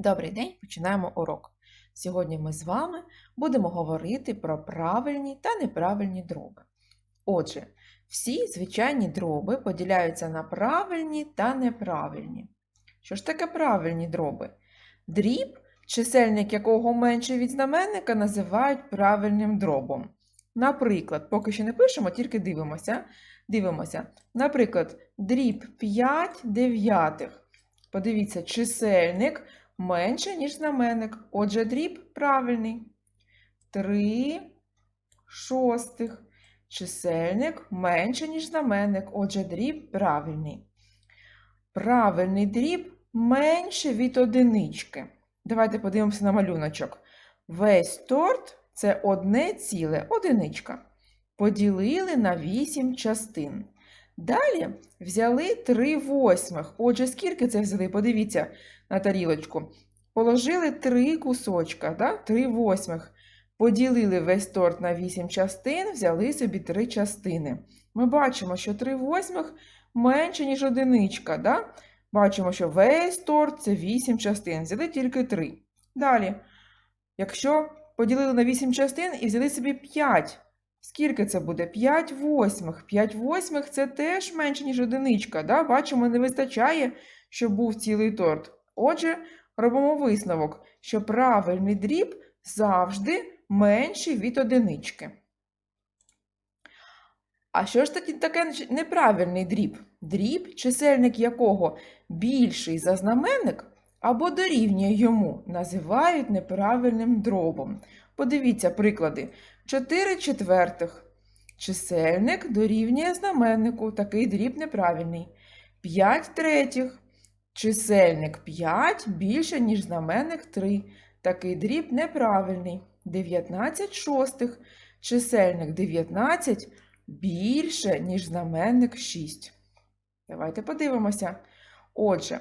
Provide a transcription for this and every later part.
Добрий день, починаємо урок. Сьогодні ми з вами будемо говорити про правильні та неправильні дроби. Отже, всі звичайні дроби поділяються на правильні та неправильні. Що ж таке правильні дроби? Дріб, чисельник якого менше від знаменника, називають правильним дробом. Наприклад, поки що не пишемо, тільки дивимося. Дивимося. Наприклад, дріб 5 дев'ятих. Подивіться, чисельник менше, ніж знаменник. Отже, дріб правильний. 3 шостих. Чисельник менше, ніж знаменник. Отже, дріб правильний. Правильний дріб менше від одинички. Давайте подивимося на малюночок. Весь торт це одне ціле, одиничка. Поділили на 8 частин. Далі взяли 3 восьмих. Отже, скільки це взяли? Подивіться на тарілочку. Положили 3 кусочка, да? 3 восьмих. Поділили весь торт на 8 частин, взяли собі 3 частини. Ми бачимо, що 3 восьмих менше, ніж одиничка. Да? Бачимо, що весь торт це 8 частин. Взяли тільки 3. Далі, якщо поділили на 8 частин і взяли собі 5. Скільки це буде? 5 восьмих. 5 восьмих це теж менше, ніж одиничка. Да? Бачимо, не вистачає, щоб був цілий торт. Отже, робимо висновок, що правильний дріб завжди менший від одинички. А що ж таки таке неправильний дріб? Дріб, чисельник якого більший за знаменник або дорівнює йому, називають неправильним дробом. Подивіться приклади. 4 четвертих. Чисельник дорівнює знаменнику, такий дріб неправильний. 5 третіх. Чисельник 5 більше, ніж знаменник 3. Такий дріб неправильний. 19 шостих. Чисельник 19 більше, ніж знаменник 6. Давайте подивимося. Отже,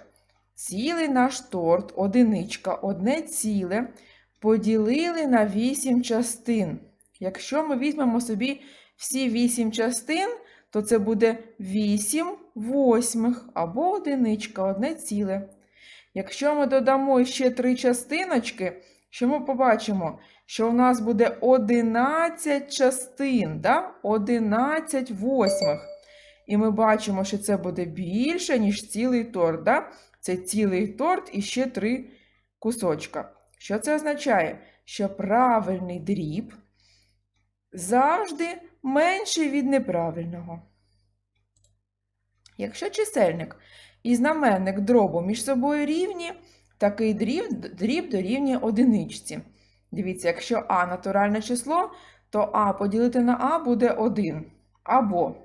цілий наш торт, одиничка, одне ціле, поділили на 8 частин. Якщо ми візьмемо собі всі 8 частин, то це буде 8 восьмих або одиничка, одне ціле. Якщо ми додамо ще 3 частиночки, що ми побачимо? Що у нас буде 11 частин, да? 11 восьмих. І ми бачимо, що це буде більше, ніж цілий торт. Да? Це цілий торт і ще 3 кусочка. Що це означає? Що правильний дріб завжди менший від неправильного. Якщо чисельник і знаменник дробу між собою рівні, такий дріб, дріб дорівнює одиничці. Дивіться, якщо А натуральне число, то А поділити на А буде 1. Або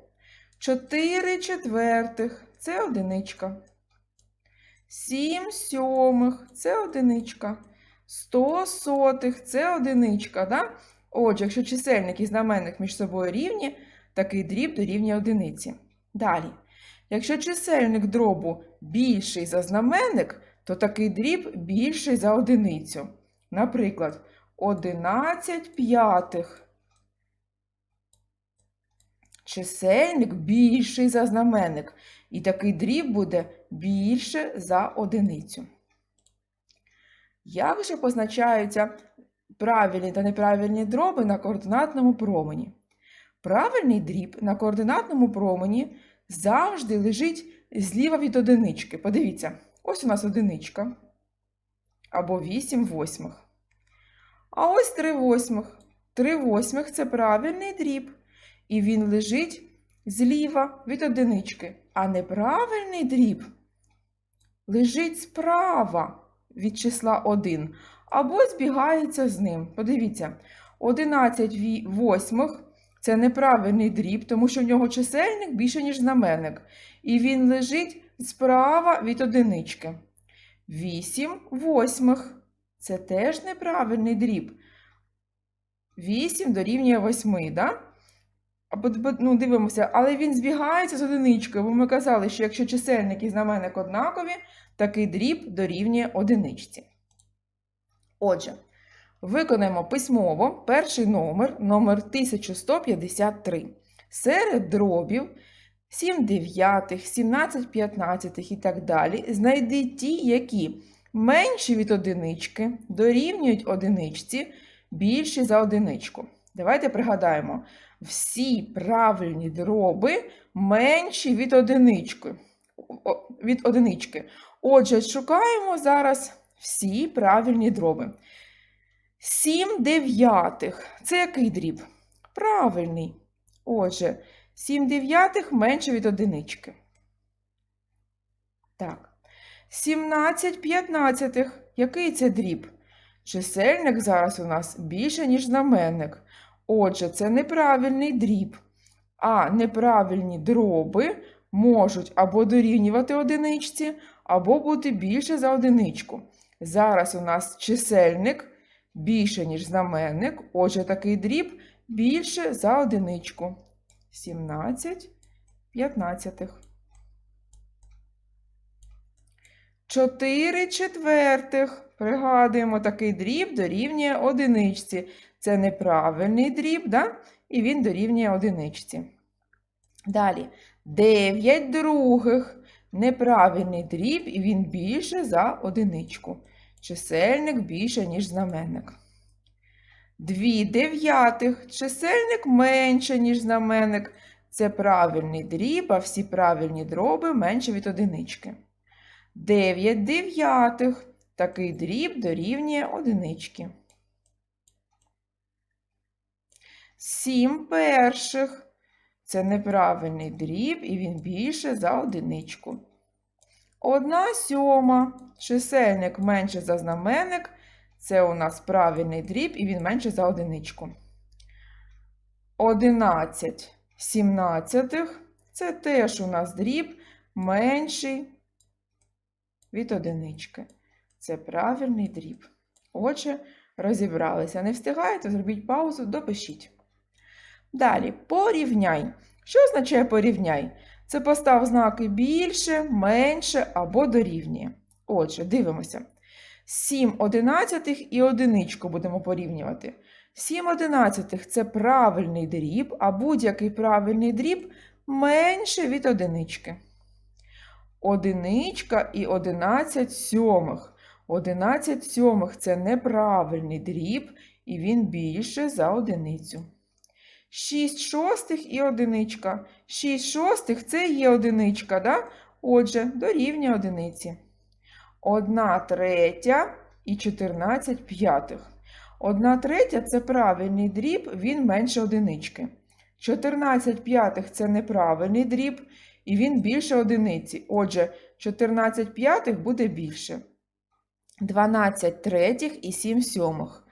4 четвертих це одиничка. 7 сьомих це одиничка. 100 сотих це одиничка. Да? Отже, якщо чисельник і знаменник між собою рівні, такий дріб дорівнює одиниці. Далі. Якщо чисельник дробу більший за знаменник, то такий дріб більший за одиницю. Наприклад, 11 п'ятих. Чисельник більший за знаменник. І такий дріб буде більше за одиницю. Як же позначаються правильні та неправильні дроби на координатному промені? Правильний дріб на координатному промені завжди лежить зліва від одинички. Подивіться, ось у нас одиничка. Або 8 восьмих. А ось 3 восьмих. 3 восьмих це правильний дріб. І він лежить зліва від одинички. А неправильний дріб лежить справа від числа 1. Або збігається з ним. Подивіться, 11 восьмих це неправильний дріб, тому що в нього чисельник більше, ніж знаменник. І він лежить справа від одинички. 8 восьмих це теж неправильний дріб. 8 дорівнює 8, да? ну, дивимося, але він збігається з одиничкою, бо ми казали, що якщо чисельник і знаменник однакові, такий дріб дорівнює одиничці. Отже, виконаємо письмово перший номер, номер 1153. Серед дробів 7 дев'ятих, 17 п'ятнадцятих і так далі. Знайди ті, які менші від одинички дорівнюють одиничці більші за одиничку. Давайте пригадаємо, всі правильні дроби менші від одинички. Від одинички. Отже, шукаємо зараз всі правильні дроби. 7 дев'ятих. Це який дріб? Правильний. Отже, 7 дев'ятих менше від одинички. Так. 17 п'ятнадцятих. Який це дріб? Чисельник зараз у нас більше, ніж знаменник. Отже, це неправильний дріб. А неправильні дроби можуть або дорівнювати одиничці, або бути більше за одиничку. Зараз у нас чисельник більше, ніж знаменник. Отже, такий дріб більше за одиничку. 17 п'ятнадцятих. 4 четвертих. Пригадуємо, такий дріб дорівнює одиничці. Це неправильний дріб, да? і він дорівнює одиничці. Далі 9 других. Неправильний дріб, і він більше за одиничку. Чисельник більше, ніж знаменник. 2 дев'ятих. Чисельник менше, ніж знаменник. Це правильний дріб, а всі правильні дроби менше від одинички. 9 дев'ятих. Такий дріб дорівнює одинички. 7 перших. Це неправильний дріб, і він більше за одиничку. Одна сьома. Чисельник менше за знаменник. Це у нас правильний дріб, і він менше за одиничку. 11 сімнадцятих. Це теж у нас дріб менший від одинички. Це правильний дріб. Отже, розібралися. Не встигаєте, зробіть паузу, допишіть. Далі, порівняй. Що означає порівняй? Це постав знаки більше, менше або дорівнює. Отже, дивимося. 7 одинадцятих і одиничку будемо порівнювати. 7 одинадцятих – це правильний дріб, а будь-який правильний дріб менше від одинички. Одиничка і 11 сьомих. 11 сьомих – це неправильний дріб, і він більше за одиницю. 6 шостих і одиничка. 6 шостих – це є одиничка, да? Отже, дорівнює одиниці. 1 третя і 14 п'ятих. 1 третя – це правильний дріб, він менше одинички. 14 п'ятих – це неправильний дріб, і він більше одиниці. Отже, 14 п'ятих буде більше. 12 третіх і 7 сьомих.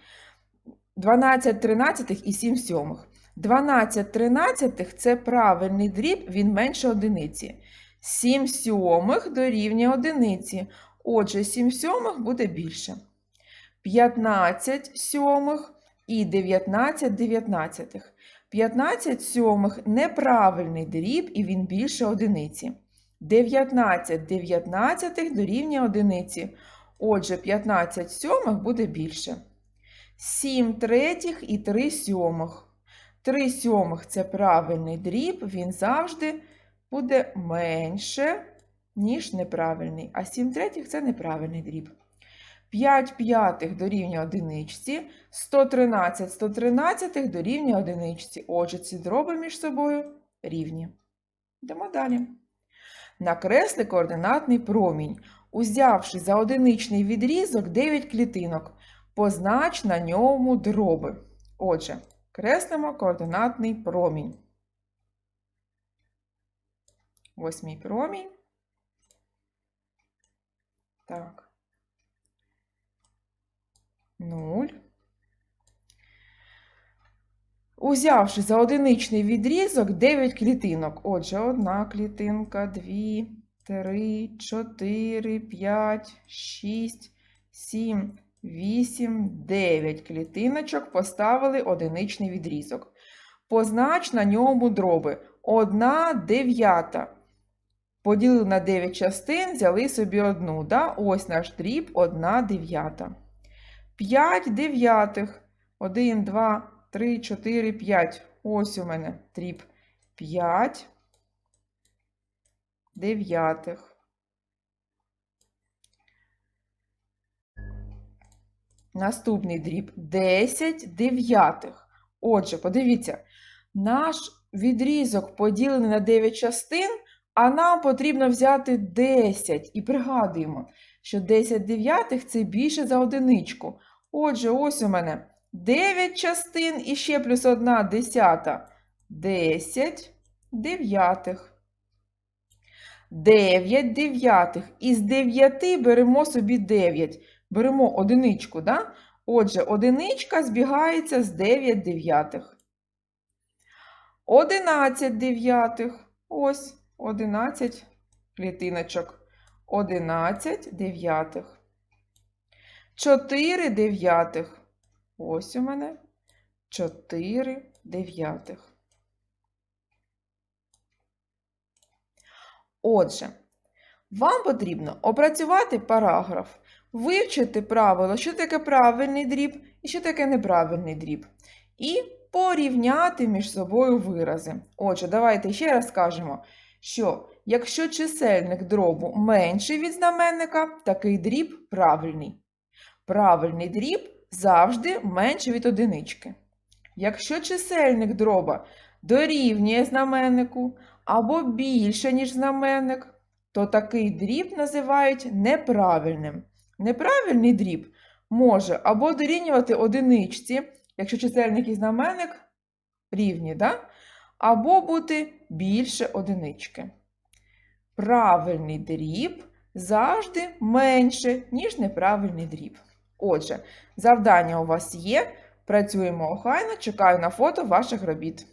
12 тринадцятих і 7 сьомих. 12 тринадцятих – це правильний дріб, він менше одиниці. 7 сьомих дорівнює одиниці. Отже, 7 сьомих буде більше. 15 сьомих і 19 дев'ятнадцятих. 15 сьомих – неправильний дріб, і він більше одиниці. 19 дев'ятнадцятих дорівнює одиниці. Отже, 15 сьомих буде більше. 7 третіх і 3 сьомих. 3 сьомих – це правильний дріб, він завжди буде менше, ніж неправильний. А 7 третіх – це неправильний дріб. 5 п'ятих дорівнює одиничці, 113 113 дорівнює одиничці. Отже, ці дроби між собою рівні. Йдемо далі. Накресли координатний промінь. Узявши за одиничний відрізок 9 клітинок, познач на ньому дроби. Отже, креслимо координатний промінь. Ось мій промінь. Так. 0. Узявши за одиничний відрізок 9 клітинок. Отже, одна клітинка, дві, три, чотири, п'ять, шість, сім, вісім, дев'ять клітиночок поставили одиничний відрізок. Познач на ньому дроби. Одна дев'ята. Поділили на 9 частин, взяли собі одну. Да? Ось наш дріб, одна дев'ята. 5 дев'ятих. 1, 2, 3, 4, 5. Ось у мене дріб 5 дев'ятих. Наступний дріб 10 дев'ятих. Отже, подивіться, наш відрізок поділений на 9 частин, а нам потрібно взяти 10. І пригадуємо, що 10 дев'ятих це більше за одиничку. Отже, ось у мене 9 частин і ще плюс 1 десята. 10 дев'ятих. 9 дев'ятих. Із 9 беремо собі 9. Беремо одиничку, да? Отже, одиничка збігається з 9 дев'ятих. 11 дев'ятих. Ось 11 клітиночок. 11 дев'ятих. 4 дев'ятих. Ось у мене 4 дев'ятих. Отже, вам потрібно опрацювати параграф, вивчити правило, що таке правильний дріб і що таке неправильний дріб, і порівняти між собою вирази. Отже, давайте ще раз скажемо, що якщо чисельник дробу менший від знаменника, такий дріб правильний. Правильний дріб завжди менший від одинички. Якщо чисельник дроба дорівнює знаменнику або більше, ніж знаменник, то такий дріб називають неправильним. Неправильний дріб може або дорівнювати одиничці, якщо чисельник і знаменник рівні, да? або бути більше одинички. Правильний дріб завжди менше, ніж неправильний дріб. Отже, завдання у вас є. Працюємо охайно, чекаю на фото ваших робіт.